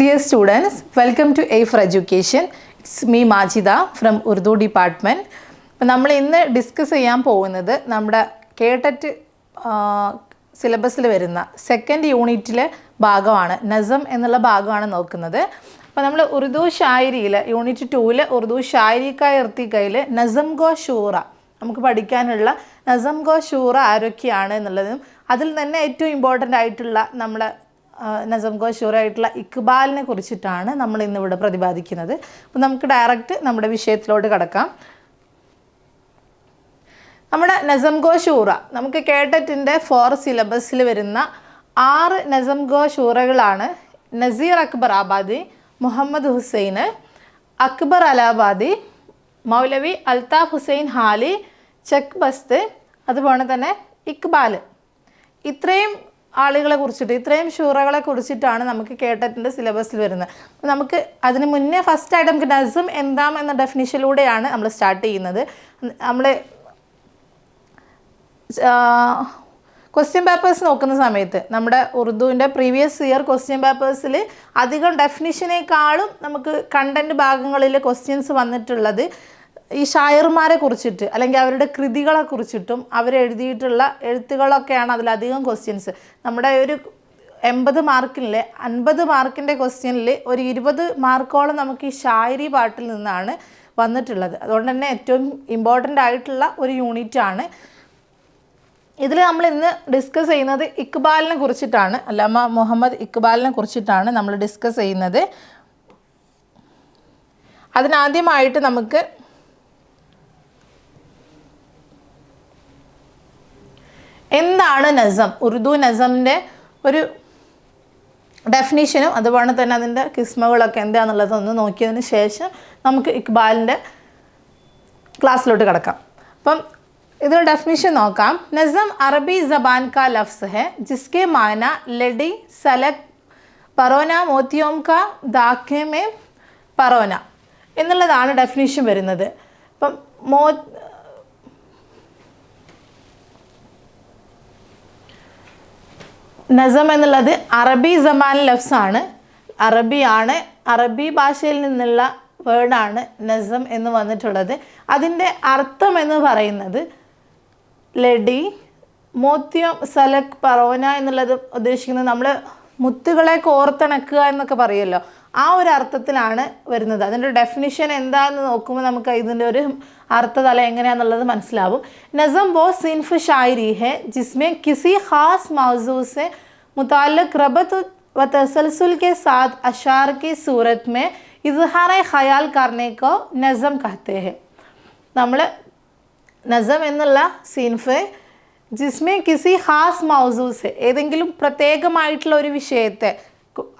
Dear students, welcome to A for Education. It's me Majida from Urdu Department. നമ്മൾ ഇന്ന് discuss ചെയ്യാൻ പോകുന്നത് നമ്മുടെ കേട്ടറ്റ് സിലബസിൽ വരുന്ന സെക്കൻഡ് യൂണിറ്റിലെ ഭാഗമാണ് നസം എന്നുള്ള ഭാഗമാണ് നോക്കുന്നത് അപ്പോൾ നമ്മൾ ഉറുദു ഷായരിയിൽ യൂണിറ്റ് ടൂവിൽ ഉറുദു ഷായരിക്കായ ഇർത്തിക്കയിൽ നസം ഗോ ഷൂറ നമുക്ക് പഠിക്കാനുള്ള നസം ഗോ ഷൂറ ആരൊക്കെയാണ് എന്നുള്ളതും അതിൽ തന്നെ ഏറ്റവും ഇമ്പോർട്ടന്റ് ആയിട്ടുള്ള നമ്മുടെ നസം ഗോ ഷൂറ ആയിട്ടുള്ള ഇക്ബാലിനെ കുറിച്ചിട്ടാണ് നമ്മൾ ഇന്നിവിടെ പ്രതിപാദിക്കുന്നത്. അപ്പോൾ നമുക്ക് ഡയറക്റ്റ് നമ്മുടെ വിഷയത്തിലോട്ട് കടക്കാം. നമ്മുടെ നസം ഷൂറ നമുക്ക് കേട്ടറ്റിന്റെ ഫോർ സിലബസിൽ വരുന്ന ആറ് നസം ഷൂറകളാണ് നസീർ അക്ബർ ആബാദി മുഹമ്മദ് ഹുസൈന് അക്ബർ അലാബാദി മൗലവി അൽതാഫ് ഹുസൈൻ ഹാലി ചെക്ക് ബസ്ത് അതുപോലെ തന്നെ ഇക്ബാൽ ഇത്രയും ആളുകളെ കുറിച്ചിട്ട് ഇത്രയും ഷൂറകളെ കുറിച്ചിട്ടാണ് നമുക്ക് കേട്ടറ്റിന്റെ സിലബസിൽ വരുന്നത്. നമുക്ക് അതിന് മുന്നേ ഫസ്റ്റായിട്ട് നമുക്ക് നസം എന്താം എന്ന ഡെഫിനിഷനിലൂടെയാണ് നമ്മൾ സ്റ്റാർട്ട് ചെയ്യുന്നത്. നമ്മൾ ക്വസ്റ്റ്യൻ പേപ്പേഴ്സ് നോക്കുന്ന സമയത്ത് നമ്മുടെ ഉറുദുവിന്റെ പ്രീവിയസ് ഇയർ ക്വസ്റ്റ്യൻ പേപ്പേഴ്സിൽ അധികം ഡെഫിനിഷനേക്കാളും നമുക്ക് കണ്ടന്റ് ഭാഗങ്ങളിൽ ക്വസ്റ്റ്യൻസ് വന്നിട്ടുള്ളത് ഈ ഷായർമാരെ കുറിച്ചിട്ട് അല്ലെങ്കിൽ അവരുടെ കൃതികളെ കുറിച്ചിട്ടും അവരെഴുതിയിട്ടുള്ള എഴുത്തുകളൊക്കെയാണ് അതിലധികം ക്വസ്റ്റ്യൻസ് നമ്മുടെ ഒരു എൺപത് മാർക്കിലെ അൻപത് മാർക്കിന്റെ ക്വസ്റ്റ്യനിൽ ഒരു ഇരുപത് മാർക്കോളം നമുക്ക് ഈ ഷായരി പാട്ടിൽ നിന്നാണ് വന്നിട്ടുള്ളത്. അതുകൊണ്ട് തന്നെ ഏറ്റവും ഇമ്പോർട്ടന്റ് ആയിട്ടുള്ള ഒരു യൂണിറ്റാണ് ഇതിൽ നമ്മൾ ഇന്ന് ഡിസ്കസ് ചെയ്യുന്നത് ഇക്ബാലിനെ കുറിച്ചിട്ടാണ്. അല്ലാമ മുഹമ്മദ് ഇക്ബാലിനെ കുറിച്ചിട്ടാണ് നമ്മൾ ഡിസ്കസ് ചെയ്യുന്നത്. അതിനാദ്യമായിട്ട് നമുക്ക് എന്താണ് നസം? ഉറുദു നസമിന്റെ ഒരു ഡെഫിനിഷനും അതുപോലെ തന്നെ അതിന്റെ കിസ്മകളൊക്കെ എന്താണെന്നുള്ളതൊന്ന് നോക്കിയതിന് ശേഷം നമുക്ക് ഇക്ബാലിന്റെ ക്ലാസ്സിലോട്ട് കിടക്കാം. അപ്പം ഇതിൽ ഡെഫിനിഷൻ നോക്കാം. നസം അറബി ജബാൻ കാ ലഫ്സ് ഹെ ജിസ്കെ മാന ലഡി സലക് പറോന മോത്തിയോം കാ ദാഖേമേ പറോന. എന്നുള്ളതാണ് ഡെഫിനിഷൻ വരുന്നത്. അപ്പം മോ നസം എന്നുള്ളത് അറബി സമാൻ ലഫ്സ് ആണ് അറബിയാണ് അറബി ഭാഷയിൽ നിന്നുള്ള വേർഡാണ് നസം എന്ന് വന്നിട്ടുള്ളത്. അതിന്റെ അർത്ഥം എന്ന് പറയുന്നത് ലഡി മോത്യം സലക് പറോന എന്നുള്ളത് ഉദ്ദേശിക്കുന്നത് നമ്മൾ മുത്തുകളെ കോർത്തിണക്കുക എന്നൊക്കെ പറയുമല്ലോ. ആ ഒരു അർത്ഥത്തിലാണ് വരുന്നത് അതിൻ്റെ ഡെഫിനിഷൻ എന്താണെന്ന് നോക്കുമ്പോൾ നമുക്ക് ഇതിൻ്റെ ഒരു അർത്ഥതല എങ്ങനെയാണെന്നുള്ളത് മനസ്സിലാവും നസം वो सिन्फ शायरी है जिसमें किसी ख़ास मौजू से मुतल्लक रबत व तसलसल के साथ अशार की सूरत में इजहार ख्याल करने को नज़म कहते हैं നമ്മൾ നസം എന്നുള്ള സീൻഫ് ജിസ്മെ കിസി ഖാസ് മൗസൂസ് ഏതെങ്കിലും പ്രത്യേകമായിട്ടുള്ള ഒരു വിഷയത്തെ കു-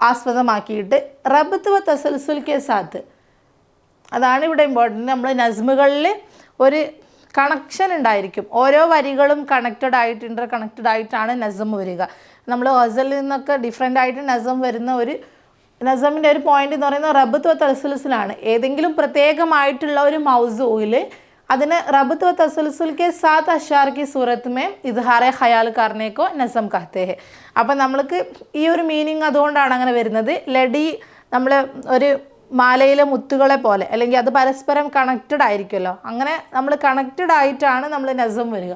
ആസ്പദമാക്കിയിട്ട് റബത്ത് വ തസൽസുൽ കെ സാത്ത്. അതാണ് ഇവിടെ ഇമ്പോർട്ടന്റ് നമ്മൾ നസ്മുകളിൽ ഒരു കണക്ഷൻ ഉണ്ടായിരിക്കും. ഓരോ വരികളും കണക്റ്റഡ് ആയിട്ട് ഇന്റർ കണക്റ്റഡ് ആയിട്ടാണ് നസം വരിക. നമ്മൾ ഹസലിൽ നിന്നൊക്കെ ഡിഫറെന്റ് ആയിട്ട് നസം വരുന്ന ഒരു നസമിന്റെ ഒരു പോയിന്റ് എന്ന് പറയുന്നത് റബത്വ തസൽസുലാണ്. ഏതെങ്കിലും പ്രത്യേകമായിട്ടുള്ള ഒരു മൗസൂയിൽ അതിന് റബത്ത് തസൽസുൽ കെ സാത്ത് അഷാർ കി സൂറത്ത് മേ ഇദ്ഹാറെ ഖയാൽ കാർണേക്കോ നസം കഹത്തെ ഹെ അപ്പം നമ്മൾക്ക് ഈ ഒരു മീനിങ് അതുകൊണ്ടാണ് അങ്ങനെ വരുന്നത് ലഡി നമ്മൾ ഒരു മാലയിലെ മുത്തുകളെ പോലെ അല്ലെങ്കിൽ അത് പരസ്പരം കണക്റ്റഡ് ആയിരിക്കുമല്ലോ അങ്ങനെ നമ്മൾ കണക്റ്റഡ് ആയിട്ടാണ് നമ്മൾ നസം വരിക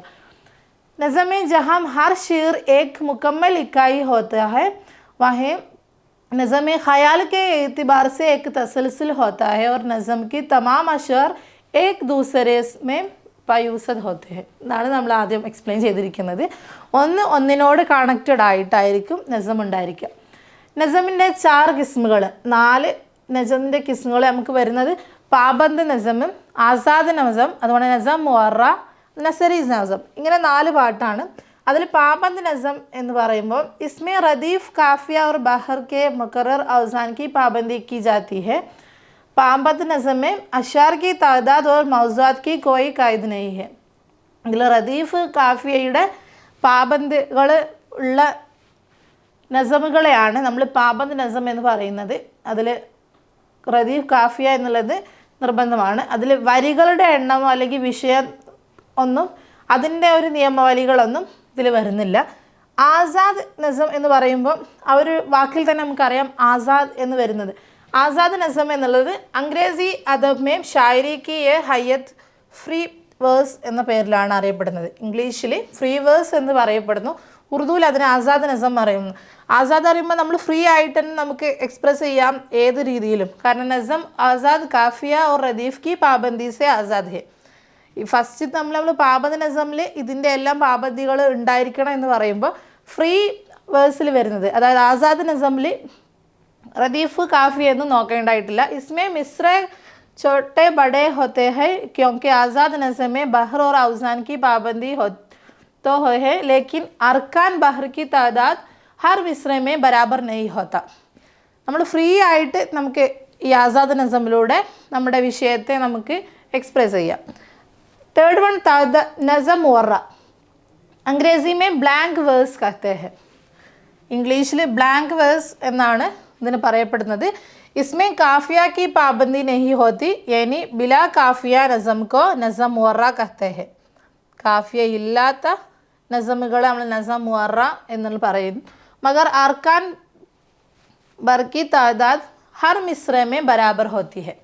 नज़म में जहाँ हर शेर एक मुकम्मल इकाई होता है वहीं नज़म ख़याल के एतबार से एक तसलसल होता है और नज़म की तमाम ഏക് ദൂസരേസ് മേ പയൂസത് ഹോത്തെ എന്നാണ് നമ്മൾ ആദ്യം എക്സ്പ്ലെയിൻ ചെയ്തിരിക്കുന്നത്. ഒന്ന് ഒന്നിനോട് കണക്റ്റഡ് ആയിട്ടായിരിക്കും നസം ഉണ്ടായിരിക്കുക. നസമിന്റെ ചാർ കിസ്മുകൾ നാല് നസമിന്റെ കിസ്മുകൾ നമുക്ക് വരുന്നത് പാബന്ദ് നസമും ആസാദ് നസം അതുപോലെ നസം മൊറ നസരീസ് നസം ഇങ്ങനെ നാല് പാട്ടാണ്. അതിൽ പാബന്ദ് നസം എന്ന് പറയുമ്പോൾ ഇസ്മേ റദീഫ് കാഫിയ ഓർ ബഹർ കെ മുക്കറർ അവസാൻ കി പാബന്ദി കി ജാത്തി ഹെ. है പാമ്പത്ത് നസമേ അഷാർ की तादाद और मौजात की कोई कायद नहीं है ഇതിൽ റദീഫ് കാഫിയയുടെ പാബന്തുകൾ ഉള്ള നസമുകളെയാണ് നമ്മൾ പാബന്ത് നസം എന്ന് പറയുന്നത് അതിൽ റദീഫ് കാഫിയ എന്നുള്ളത് നിർബന്ധമാണ് അതിൽ വരികളുടെ എണ്ണമോ അല്ലെങ്കിൽ വിഷയം ഒന്നും അതിൻ്റെ ഒരു നിയമവലികളൊന്നും ഇതിൽ വരുന്നില്ല ആസാദ് നസം എന്ന് പറയുമ്പോൾ ആ ഒരു വാക്കിൽ തന്നെ നമുക്കറിയാം ആസാദ് എന്ന് വരുന്നത് ആസാദ് നസം എന്നുള്ളത് അംഗ്രേസി അദബ് ഷായരി കി എ ഹയ്യത്ത് ഫ്രീ വേഴ്സ് എന്ന പേരിലാണ് അറിയപ്പെടുന്നത്. ഇംഗ്ലീഷിൽ ഫ്രീ വേഴ്സ് എന്ന് പറയപ്പെടുന്നു. ഉറുദുവിൽ അതിന് ആസാദ് നസം പറയുന്നു. ആസാദ് അറിയുമ്പോൾ നമ്മൾ ഫ്രീ ആയിട്ട് തന്നെ നമുക്ക് എക്സ്പ്രസ് ചെയ്യാം ഏത് രീതിയിലും. കാരണം നസം ആസാദ് കാഫിയ ഓർ റദീഫ് കി പാബന്ദി സെ ആസാദ് ഹെ. ഈ ഫസ്റ്റ് നമ്മൾ നമ്മൾ പാപതി നസമിൽ ഇതിന്റെ എല്ലാം പാപന്തികൾ ഉണ്ടായിരിക്കണം എന്ന് പറയുമ്പോൾ ഫ്രീ വേഴ്സിൽ വരുന്നത്. അതായത് ആസാദ് നസമിൽ റദീഫ് കാഫി എന്ന് നോക്കേണ്ടായിട്ടില്ല ഇസ്മേ മിശ്ര छोटे बड़े होते हैं क्योंकि आज़ाद नज़म में बहर और अवजान की पाबंदी हो तो है लेकिन अरकान बहर की तादाद हर मिसरे में बराबर नहीं होता നമ്മൾ ഫ്രീ ആയിട്ട് നമുക്ക് ഈ ആസാദ് നസമിലൂടെ നമ്മുടെ വിഷയത്തെ നമുക്ക് എക്സ്പ്രസ് ചെയ്യാം തേർഡ് വൺ താദ നസം മുറ അംഗ്രേസി മേ ബ്ലാങ്ക് വേഴ്സ് കത്തെ ഹെ ഇംഗ്ലീഷിൽ ബ്ലാങ്ക് വേഴ്സ് എന്നാണ് ഇതിന് പറയപ്പെടുന്നത് इसमें काफिया की पाबंदी नहीं होती यानी बिला काफिया नज़म को नज़म മുറ कहते हैं കാഫിയ ഇല്ലാത്ത നസമുകളെ നമ്മൾ നസം മുറ എന്ന് പറയുന്നു മഗർ അർക്കാൻ ബർക്കി താദാദ് ഹർ മിശ്രമേ ബരാബർ ഹോത്തി ഹെ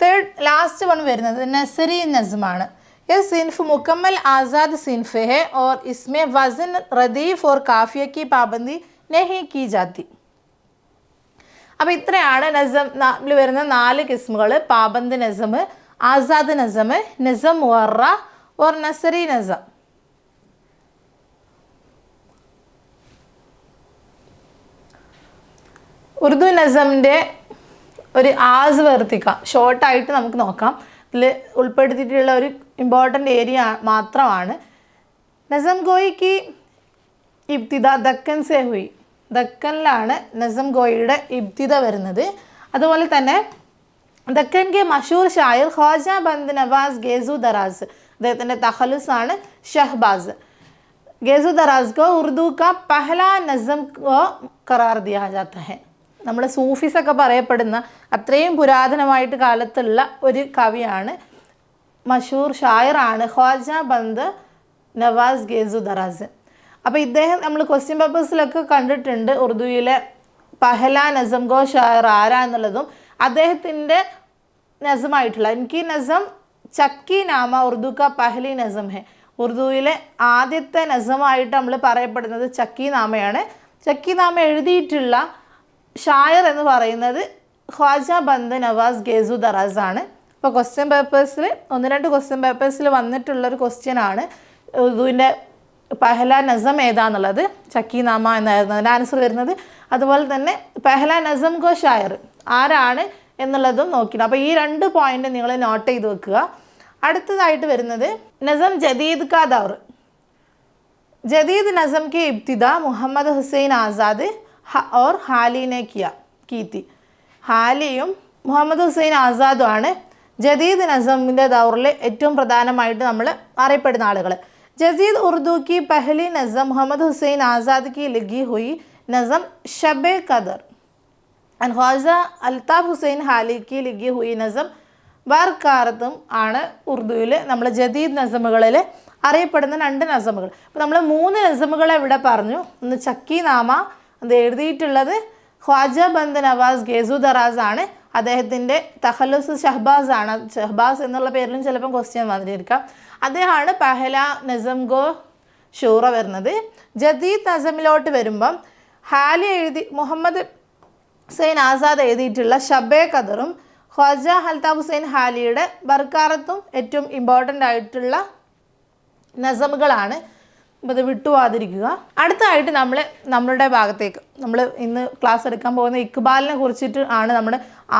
തേർഡ് ലാസ്റ്റ് വൺ വരുന്നത് നസരി നസ്മാണ് ये सिन्फ मुकम्मल आज़ाद सिन्फ है और इसमें वज़न रदीफ़ और काफिया की पाबंदी नहीं की जाती അപ്പോൾ ഇത്രയാണ് നസം വരുന്ന നാല് കിസ്മുകൾ പാബന്ദ് നസം ആസാദ് നസം നസം വറ ഓർ നസറി നസം. ഉറുദു നസമിന്റെ ഒരു ആസ് വർത്തിക്കാം. ഷോർട്ടായിട്ട് നമുക്ക് നോക്കാം. ഇതിൽ ഉൾപ്പെടുത്തിയിട്ടുള്ള ഒരു ഇമ്പോർട്ടന്റ് ഏരിയ മാത്രമാണ്. നസം ഗോയിക്ക് ഇബ്തിദ ദക്കൻ സെ ഹുയി. ദക്കനിലാണ് നസം ഗോയിയുടെ ഇബ്തിത വരുന്നത്. അതുപോലെ തന്നെ ദക്കൻ കെ മഷൂർ ഷായർ ഖാജ ബന്ദ് നവാസ് ഗേസു ദറാസ്. അദ്ദേഹത്തിന്റെ തഹലുസ് ആണ് ഷഹ്ബാസ്. ഗേസു ദറാസ് കോ ഉറുദു കാ പഹല നസം കോ കറാർ ദിയാജാത്ത ഹെ. നമ്മുടെ സൂഫീസൊക്കെ പറയപ്പെടുന്ന അത്രയും പുരാതനമായിട്ട് കാലത്തുള്ള ഒരു കവിയാണ് മഷൂർ ഷായറാണ് ഖാജ ബന്ദ് നവാസ് ഗേസു ദറാസ്. അപ്പോൾ ഇദ്ദേഹം നമ്മൾ ക്വസ്റ്റ്യൻ പേപ്പേഴ്സിലൊക്കെ കണ്ടിട്ടുണ്ട് ഉറുദുവിലെ പഹല നസം ഗോ ഷായർ ആരാ എന്നുള്ളതും അദ്ദേഹത്തിന്റെ നസമായിട്ടുള്ള എനിക്ക് നസം ചക്കി നാമ ഉറുദു ക പഹലി നസം ഹെ. ഉറുദുവിലെ ആദ്യത്തെ നസമായിട്ട് നമ്മൾ പറയപ്പെടുന്നത് ചക്കി നാമയാണ്. ചക്കി നാമ എഴുതിയിട്ടുള്ള ഷായർ എന്ന് പറയുന്നത് ഖ്വാജ ബന്ദ് നവാസ് ഗേസു ദറാസ് ആണ്. അപ്പോൾ ക്വസ്റ്റ്യൻ പേപ്പേഴ്സിൽ ഒന്ന് രണ്ട് ക്വസ്റ്റ്യൻ പേപ്പേഴ്സിൽ വന്നിട്ടുള്ളൊരു ക്വസ്റ്റ്യൻ ആണ് ഉറുദുവിന്റെ പെഹല നസം ഏതാന്നുള്ളത്? ചക്കീനാമ എന്നായിരുന്നു അതിന്റെ ആൻസർ വരുന്നത്. അതുപോലെ തന്നെ പെഹല നസം ഗോ ഷായർ. ആരാണ് എന്നുള്ളതും നോക്കിയിട്ട് അപ്പോൾ ഈ രണ്ട് പോയിന്റ് നിങ്ങൾ നോട്ട് ചെയ്ത് വെക്കുക. അടുത്തതായിട്ട് വരുന്നത് നസം ജദീദ് കാ ദൗർ. ജദീദ് നസം കെ ഇബ്തിദ മുഹമ്മദ് ഹുസൈൻ ആസാദ് ഓർ ഹാലിനെ കിയ കീത്തി. ഹാലിയും മുഹമ്മദ് ഹുസൈൻ ആസാദുമാണ് ജദീദ് നസമിന്റെ ദൗറിൽ ഏറ്റവും പ്രധാനമായിട്ട് നമ്മൾ അറിയപ്പെടുന്ന ആളുകൾ. ജദീദ് ഉറുദു की पहली नज़म मोहम्मद हुसैन आज़ाद की लिखी हुई नज़म शब कदर ആൻഡ് ഖ്വാജ അൽതാഫ് ഹുസൈൻ ഹാലിക്ക് ലിഖി ഹുയി നസം ബാർക്കാരത്തും ആണ് ഉറുദുവിൽ നമ്മൾ ജദീദ് നസമുകളിൽ അറിയപ്പെടുന്ന രണ്ട് നസമുകൾ അപ്പോൾ നമ്മൾ മൂന്ന് നസമുകളെ ഇവിടെ പറഞ്ഞു ഒന്ന് ചക്കി നാമ അത് എഴുതിയിട്ടുള്ളത് ഖ്വാജ ബന്ദ് നവാസ് ഗേസു ദറാസ് ആണ് അദ്ദേഹത്തിന്റെ തഹലുസ് ഷഹ്ബാസ് ആണ്. ഷഹ്ബാസ് എന്നുള്ള പേരിലും ചിലപ്പം ക്വസ്റ്റ്യൻ വന്നിരിക്കാം. അദ്ദേഹമാണ് പഹല നസം ഗോ ഷൂറ വരുന്നത്. ജദീദ് നസമിലോട്ട് വരുമ്പം ഹാലി എഴുതി മുഹമ്മദ് ഹുസൈൻ ആസാദ് എഴുതിയിട്ടുള്ള ഷബേ ഖദറും ഖ്വാജ അൽതാഫ് ഹുസൈൻ ഹാലിയുടെ ബർക്കാറത്തും ഏറ്റവും ഇമ്പോർട്ടന്റ് ആയിട്ടുള്ള നസമുകളാണ്. അത് വിട്ടുപോകാതിരിക്കുക അടുത്തതായിട്ട് നമ്മൾ നമ്മളുടെ ഭാഗത്തേക്ക് നമ്മൾ ഇന്ന് ക്ലാസ് എടുക്കാൻ പോകുന്ന ഇക്ബാലിനെ കുറിച്ചിട്ട് ആണ് നമ്മൾ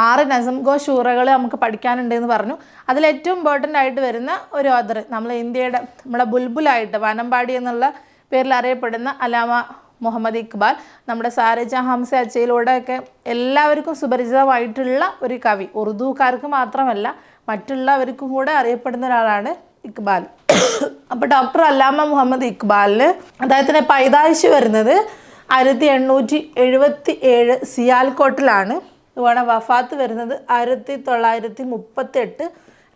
ആറ് നസം ഗോ ഷൂറകൾ നമുക്ക് പഠിക്കാനുണ്ട് എന്ന് പറഞ്ഞു. അതിൽ ഏറ്റവും ഇമ്പോർട്ടന്റ് ആയിട്ട് വരുന്ന ഒരു ഓദർ നമ്മൾ ഇന്ത്യയുടെ നമ്മുടെ ബുൽബുലായിട്ട് വനമ്പാടി എന്നുള്ള പേരിൽ അറിയപ്പെടുന്ന അലാമ മുഹമ്മദ് ഇക്ബാൽ നമ്മുടെ സാരജ ഹംസ അച്ചയിലൂടെയൊക്കെ എല്ലാവർക്കും സുപരിചിതമായിട്ടുള്ള ഒരു കവി. ഉറുദുക്കാർക്ക് മാത്രമല്ല മറ്റുള്ളവർക്കും കൂടെ അറിയപ്പെടുന്ന ഒരാളാണ് ഇക്ബാൽ. അപ്പോൾ ഡോക്ടർ അല്ലാമ മുഹമ്മദ് ഇക്ബാലിന് അദ്ദേഹത്തിന് പൈതാഴ്ച വരുന്നത് ആയിരത്തി എണ്ണൂറ്റി എഴുപത്തി ഏഴ് സിയാൽകോട്ടിലാണ്. അതുപോലെ വഫാത്ത് വരുന്നത് ആയിരത്തി തൊള്ളായിരത്തി മുപ്പത്തി എട്ട്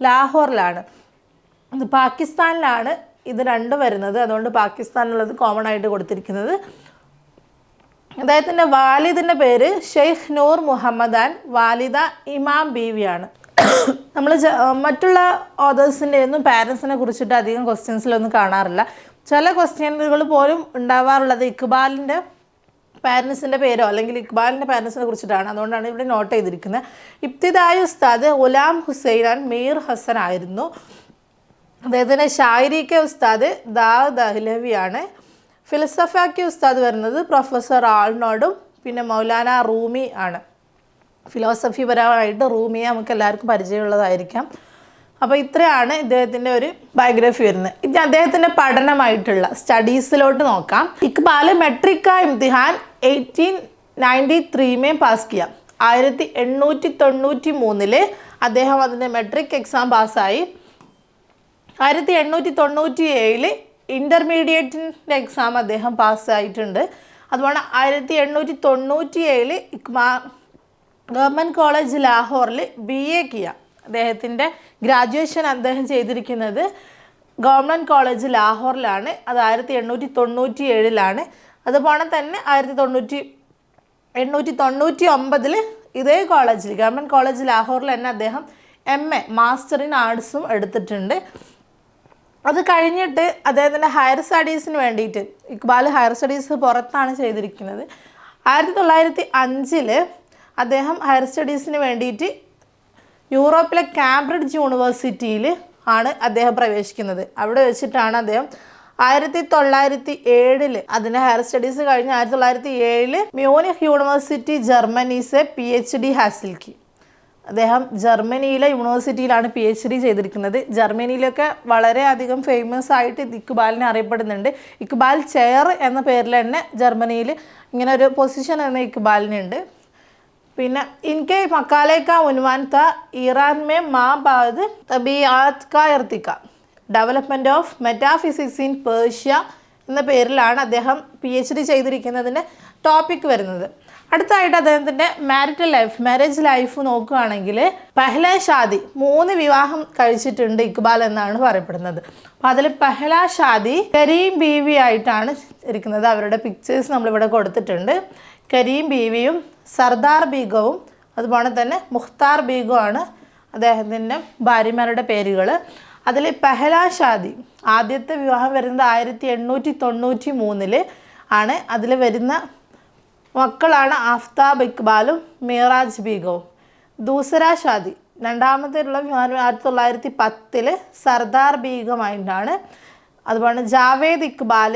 ലാഹോറിലാണ്. ഇത് പാകിസ്ഥാനിലാണ് ഇത് രണ്ടും വരുന്നത്. അതുകൊണ്ട് പാകിസ്ഥാനുള്ളത് കോമൺ ആയിട്ട് കൊടുത്തിരിക്കുന്നത്. അദ്ദേഹത്തിന്റെ വാലിദിന്റെ പേര് ഷെയ്ഖ് നൂർ മുഹമ്മദാൻ വാലിദ ഇമാം ബീവിയാണ്. നമ്മൾ മറ്റുള്ള ഓതേഴ്സിന്റെ ഒന്നും പാരൻസിനെ കുറിച്ചിട്ട് അധികം ക്വസ്റ്റ്യൻസിലൊന്നും കാണാറില്ല. ചില ക്വസ്റ്റ്യനുകൾ പോലും ഉണ്ടാവാറുള്ളത് ഇക്ബാലിന്റെ പാരൻസിന്റെ പേരോ അല്ലെങ്കിൽ ഇക്ബാലിന്റെ പാരൻസിനെ കുറിച്ചിട്ടാണ്. അതുകൊണ്ടാണ് ഇവിടെ നോട്ട് ചെയ്തിരിക്കുന്നത്. ഇബ്തിദായ ഉസ്താദ് ഗുലാം ഹുസൈൻ ആൻഡ് മീർ ഹസൻ ആയിരുന്നു. അദ്ദേഹത്തിന്റെ ഷായിരിക്ക ഉസ്താദ് ദാദ് അഹ്ലവിയാണ് ഫിലസഫാക്കി ഉസ്താദ് വരുന്നത് പ്രൊഫസർ ആൾനോടും പിന്നെ മൗലാന റൂമി ആണ്. ഫിലോസഫി പരമായിട്ട് റൂമിയെ നമുക്ക് എല്ലാവർക്കും പരിചയമുള്ളതായിരിക്കാം. അപ്പോൾ ഇത്രയാണ് ഇദ്ദേഹത്തിന്റെ ഒരു ബയോഗ്രഫി വരുന്നത്. ഇത് അദ്ദേഹത്തിന്റെ പഠനമായിട്ടുള്ള സ്റ്റഡീസിലോട്ട് നോക്കാം. ഇക്ബാൽ മെട്രിക്ക ഇംതിഹാൻ എയ്റ്റീൻ നയന്റി ത്രീമേ പാസ് ചെയ്യാം. ആയിരത്തി എണ്ണൂറ്റി തൊണ്ണൂറ്റി മൂന്നിൽ അദ്ദേഹം അതിന്റെ മെട്രിക് എക്സാം പാസ്സായി ആയിരത്തി എണ്ണൂറ്റി തൊണ്ണൂറ്റി ഏഴിൽ ഇന്റർമീഡിയറ്റിന്റെ എക്സാം അദ്ദേഹം പാസ്സായിട്ടുണ്ട് അതുപോലെ ആയിരത്തി എണ്ണൂറ്റി തൊണ്ണൂറ്റി ഏഴിൽ ഇക്മാ ഗവൺമെന്റ് കോളേജ് ലാഹോറിൽ ബി എ കിയ അദ്ദേഹത്തിന്റെ ഗ്രാജുവേഷൻ അദ്ദേഹം ചെയ്തിരിക്കുന്നത് ഗവൺമെന്റ് കോളേജ് ലാഹോറിലാണ്. അത് ആയിരത്തി എണ്ണൂറ്റി തൊണ്ണൂറ്റി ഏഴിലാണ് അതുപോലെ തന്നെ ആയിരത്തി തൊണ്ണൂറ്റി എണ്ണൂറ്റി തൊണ്ണൂറ്റി ഒമ്പതിൽ ഇതേ കോളേജിൽ ഗവൺമെന്റ് കോളേജ് ലാഹോറിൽ തന്നെ അദ്ദേഹം എം എ മാസ്റ്റർ ഇൻ ആർട്സും എടുത്തിട്ടുണ്ട്. അത് കഴിഞ്ഞിട്ട് അദ്ദേഹത്തിന്റെ ഹയർ സ്റ്റഡീസിന് വേണ്ടിയിട്ട് ഇക്ബാൽ ഹയർ സ്റ്റഡീസ് പുറത്താണ് ചെയ്തിരിക്കുന്നത്. ആയിരത്തി തൊള്ളായിരത്തി അഞ്ചിൽ അദ്ദേഹം ഹയർ സ്റ്റഡീസിന് വേണ്ടിയിട്ട് യൂറോപ്പിലെ കാംബ്രിഡ്ജ് യൂണിവേഴ്സിറ്റിയിൽ ആണ് അദ്ദേഹം പ്രവേശിക്കുന്നത്. അവിടെ വെച്ചിട്ടാണ് അദ്ദേഹം ആയിരത്തി തൊള്ളായിരത്തി ഏഴിൽ അതിന്റെ ഹയർ സ്റ്റഡീസ് കഴിഞ്ഞ് ആയിരത്തി തൊള്ളായിരത്തി ഏഴിൽ മ്യൂണിക് യൂണിവേഴ്സിറ്റി ജർമ്മനീസ് പി എച്ച് ഡി ഹാസിൽക്കി. അദ്ദേഹം ജർമ്മനിയിലെ യൂണിവേഴ്സിറ്റിയിലാണ് പി എച്ച് ഡി ചെയ്തിരിക്കുന്നത്. ജർമ്മനിയിലൊക്കെ വളരെയധികം ഫേമസ് ആയിട്ട് ഇക്ബാലിനെ അറിയപ്പെടുന്നുണ്ട്. ഇക്ബാൽ ചെയർ എന്ന പേരിൽ തന്നെ ജർമ്മനിയിൽ ഇങ്ങനെ ഒരു പൊസിഷൻ എന്ന ഇക്ബാലിനുണ്ട്. പിന്നെ ഇൻകെ മക്കാലേക്ക ഉൻവാൻത ഇറാൻമേ മാബാദ് തബിയാത് കാ ഇർത്തിക്ക. Development of metaphysics in Persia എന്ന പേരിലാണ് അദ്ദേഹം പി എച്ച് ഡി ചെയ്തിരിക്കുന്നതിന്റെ ടോപ്പിക് വരുന്നത്. അടുത്തായിട്ട് അദ്ദേഹത്തിന്റെ മാരിറ്റൽ ലൈഫ് മാരേജ് ലൈഫ് നോക്കുകയാണെങ്കിൽ പെഹ്ല ഷാദി മൂന്ന് വിവാഹം കഴിച്ചിട്ടുണ്ട് ഇക്ബാൽ എന്നാണ് പറയപ്പെടുന്നത്. അപ്പോൾ അതിൽ പെഹ്ല ഷാദി കരീം ബീവി ആയിട്ടാണ് ഇരിക്കുന്നത്. അവരുടെ പിക്ചേഴ്സ് നമ്മളിവിടെ കൊടുത്തിട്ടുണ്ട്. കരീം ബീവിയും സർദാർ ബീഗവും അതുപോലെ തന്നെ മുഖ്താർ ബീഗുമാണ് അദ്ദേഹത്തിന്റെ ഭാര്യമാരുടെ പേരുകൾ അതിൽ പെഹല ഷാദി ആദ്യത്തെ വിവാഹം വരുന്നത് ആയിരത്തി എണ്ണൂറ്റി തൊണ്ണൂറ്റി മൂന്നിൽ ആണ്. അതിൽ വരുന്ന മക്കളാണ് ആഫ്താബ് ഇക്ബാലും മീറാജ് ബീഗവും. ദൂസര ഷാദി രണ്ടാമത്തേലുള്ള വിവാഹം ആയിരത്തി തൊള്ളായിരത്തി പത്തിൽ സർദാർ ബീഗമായിട്ടാണ്. അതുപോലെ ജാവേദ് ഇക്ബാൽ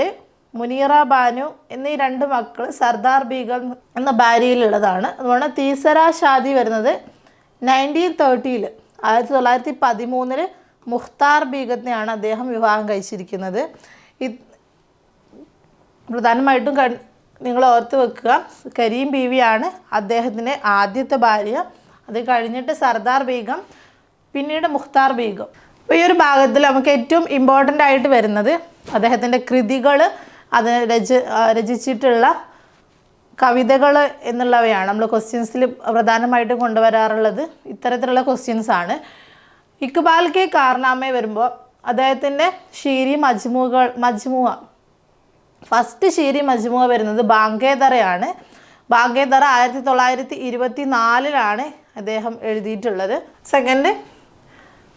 മുനീറ ബാനു എന്നീ രണ്ട് മക്കൾ സർദാർ ബീഗം എന്ന ഭാര്യയിലുള്ളതാണ്. അതുപോലെ തീസര ഷാദി വരുന്നത് നയന്റീൻ തേർട്ടിയിൽ ആയിരത്തി തൊള്ളായിരത്തി പതിമൂന്നിൽ മുഖ്താർ ബീഗത്തിനെയാണ് അദ്ദേഹം വിവാഹം കഴിച്ചിരിക്കുന്നത്. പ്രധാനമായിട്ടും കൺ നിങ്ങൾ ഓർത്ത് വെക്കുക കരീം ബീവിയാണ് അദ്ദേഹത്തിന്റെ ആദ്യത്തെ ഭാര്യ. അത് കഴിഞ്ഞിട്ട് സർദാർ ബീഗം പിന്നീട് മുഖ്താർ ബീഗം. അപ്പോൾ ഈ ഒരു ഭാഗത്തിൽ നമുക്ക് ഏറ്റവും ഇമ്പോർട്ടന്റ് ആയിട്ട് വരുന്നത് അദ്ദേഹത്തിന്റെ കൃതികൾ അത് രച രചിച്ചിട്ടുള്ള കവിതകൾ എന്നുള്ളവയാണ് നമ്മൾ ക്വസ്റ്റ്യൻസിൽ പ്രധാനമായിട്ടും കൊണ്ടുവരാറുള്ളത്. ഇത്തരത്തിലുള്ള ക്വസ്റ്റ്യൻസ് ആണ്. ഇക്ബാൽ കെ കാർനാമെ വരുമ്പോൾ അദ്ദേഹത്തിന്റെ ഷീരി മജ്മുകൾ മജ്മുവ ഫസ്റ്റ് ഷീരി മജ്മുവ വരുന്നത് ബാങ്കേതറയാണ്. ബാങ്കേതറ ആയിരത്തി തൊള്ളായിരത്തി ഇരുപത്തി നാലിലാണ് അദ്ദേഹം എഴുതിയിട്ടുള്ളത്. സെക്കൻഡ്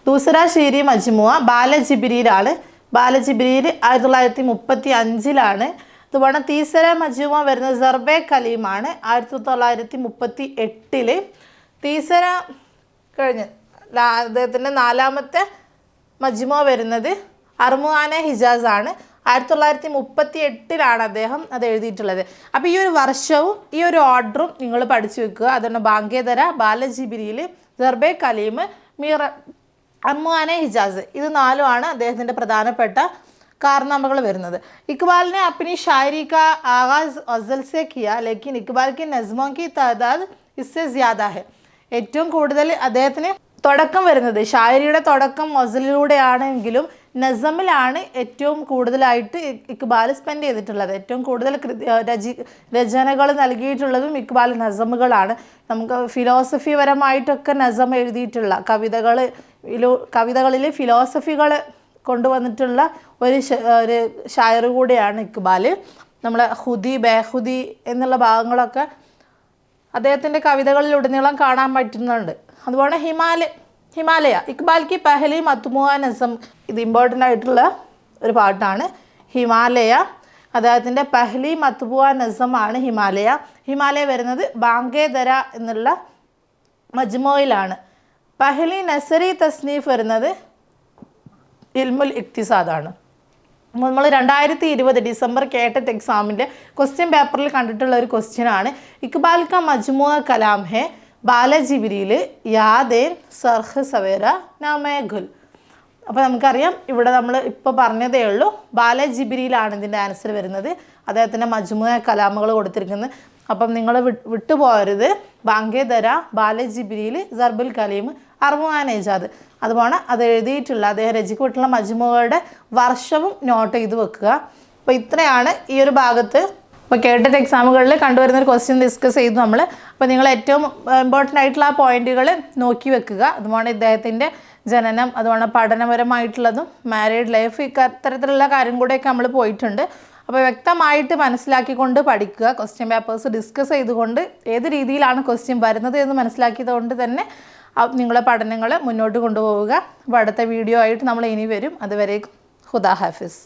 ദൂസറ ഷീരി മജ്മുവ ബാലജിബിരിയിലാണ്. ബാലജിബിരിയിൽ ആയിരത്തി തൊള്ളായിരത്തി മുപ്പത്തി അഞ്ചിലാണ് അതുപോലെ തീസര മജുമ വരുന്ന സർബേ കലീമാണ് ആയിരത്തി തൊള്ളായിരത്തി മുപ്പത്തി എട്ടിൽ തീസര കഴിഞ്ഞ് അദ്ദേഹത്തിന്റെ നാലാമത്തെ മജുമ വരുന്നത് അർമുഹാനെ ഹിജാസ് ആണ് ആയിരത്തി തൊള്ളായിരത്തി മുപ്പത്തി എട്ടിലാണ് അദ്ദേഹം അത് എഴുതിയിട്ടുള്ളത്. അപ്പോൾ ഈ ഒരു വർഷവും ഈ ഒരു ഓർഡറും നിങ്ങൾ പഠിച്ചു വെക്കുക. അതുകൊണ്ട് ബാങ്കേതര ബാലജിബിരിയിൽ ജർബെ കലീം മീറ അമ്മാനെ ഹിജാസ്. ഇത് നാലുമാണ് അദ്ദേഹത്തിന്റെ പ്രധാനപ്പെട്ട കാർനാമകൾ വരുന്നത്. ഇക്ബാലിനെ അപ്പിനി ഷായരി കാ ആഗാസ് അസൽ കിയ ലേക്കിൻ ഇക്ബാൽ കി നസ്മോ കി തദാദ് ഇസ്സെ ജ്യാദാ ഹെ. ഏറ്റവും കൂടുതൽ അദ്ദേഹത്തിന് തുടക്കം വരുന്നത്. ഷായരിയുടെ തുടക്കം മൊസലിലൂടെയാണെങ്കിലും നസമിലാണ് ഏറ്റവും കൂടുതലായിട്ട് ഇക്ബാൽ സ്പെൻഡ് ചെയ്തിട്ടുള്ളത്. ഏറ്റവും കൂടുതൽ രചി രചനകൾ നൽകിയിട്ടുള്ളതും ഇക്ബാൽ നസമുകളാണ്. നമുക്ക് ഫിലോസഫി പരമായിട്ടൊക്കെ നസം എഴുതിയിട്ടുള്ള കവിതകൾ കവിതകളിൽ ഫിലോസഫികൾ കൊണ്ടുവന്നിട്ടുള്ള ഒരു ഒരു ഷായർ കൂടിയാണ് ഇക്ബാൽ നമ്മളെ ഹുദി ബേഹുദി എന്നുള്ള ഭാഗങ്ങളൊക്കെ അദ്ദേഹത്തിന്റെ കവിതകളിലുടനീളം കാണാൻ പറ്റുന്നുണ്ട്. അതുപോലെ ഹിമാലയ ഹിമാലയ ഇക്ബാൽ കി പെഹലി മത്തുമുഹ നസം. ഇത് ഇമ്പോർട്ടന്റ് ആയിട്ടുള്ള ഒരു പാട്ടാണ്. ഹിമാലയ അദ്ദേഹത്തിന്റെ പെഹലി നസം ആണ് ഹിമാലയ. ഹിമാലയ വരുന്നത് ബാങ്കേദര എന്നുള്ള മജ്മോയിലാണ് പഹലി നസറി തസ്നീഫ് വരുന്നത് ഇൽമുൽ ഇക്തിസാദാണ്. നമ്മൾ രണ്ടായിരത്തി ഇരുപത് ഡിസംബർ കേട്ടറ്റ് എക്സാമിന്റെ ക്വസ്റ്റ്യൻ പേപ്പറിൽ കണ്ടിട്ടുള്ള ഒരു ക്വസ്റ്റ്യൻ ആണ്. ഇക്ബാൽ ക മജ്മു കലാം ഹെ. ബാലജിബിരിയിൽ യാദേൻ സർഹ് സവേര നമേഘുൽ അപ്പോൾ നമുക്കറിയാം ഇവിടെ നമ്മൾ ഇപ്പോൾ പറഞ്ഞതേ ഉള്ളൂ ബാലജിബിരിയിലാണ് ഇതിന്റെ ആൻസർ വരുന്നത്. അദ്ദേഹത്തിന്റെ മജ്മു കലാമുകൾ കൊടുത്തിരിക്കുന്നത്. അപ്പം നിങ്ങൾ വിട്ടുപോകരുത്. ബാങ്കേദര ബാലജിബിരിയിൽ സർബുൽ കലീം അർമുഹാൻ ഏജാദ്. അതുപോലെ അത് എഴുതിയിട്ടുള്ള അദ്ദേഹം രചിക്കപ്പെട്ടുള്ള മജ്മുകളുടെ വർഷവും നോട്ട് ചെയ്ത് വെക്കുക. അപ്പോൾ ഇത്രയാണ് ഈ ഒരു ഭാഗത്ത് ഇപ്പോൾ കേട്ടിട്ട് എക്സാമുകളിൽ കണ്ടുവരുന്ന ഒരു ക്വസ്റ്റ്യൻ ഡിസ്കസ് ചെയ്തു നമ്മൾ അപ്പോൾ നിങ്ങൾ ഏറ്റവും ഇമ്പോർട്ടന്റ് ആയിട്ടുള്ള ആ പോയിന്റുകൾ നോക്കി വെക്കുക. അതുപോലെ ഇദ്ദേഹത്തിന്റെ ജനനം അതുപോലെ പഠനപരമായിട്ടുള്ളതും മാരീഡ് ലൈഫ് ഇത്തരത്തിലുള്ള കാര്യം കൂടെയൊക്കെ നമ്മൾ പോയിട്ടുണ്ട്. അപ്പോൾ വ്യക്തമായിട്ട് മനസ്സിലാക്കിക്കൊണ്ട് പഠിക്കുക. ക്വസ്റ്റ്യൻ പേപ്പേഴ്സ് ഡിസ്കസ് ചെയ്തുകൊണ്ട് ഏത് രീതിയിലാണ് ക്വസ്റ്റ്യൻ വരുന്നത് എന്ന് മനസ്സിലാക്കിയത് കൊണ്ട് തന്നെ നിങ്ങളുടെ നിങ്ങളെ പഠനങ്ങൾ മുന്നോട്ട് കൊണ്ടുപോവുക. അപ്പോൾ അടുത്ത വീഡിയോ ആയിട്ട് നമ്മൾ ഇനി വരും. അതുവരെ ഹുദാ ഹാഫിസ്.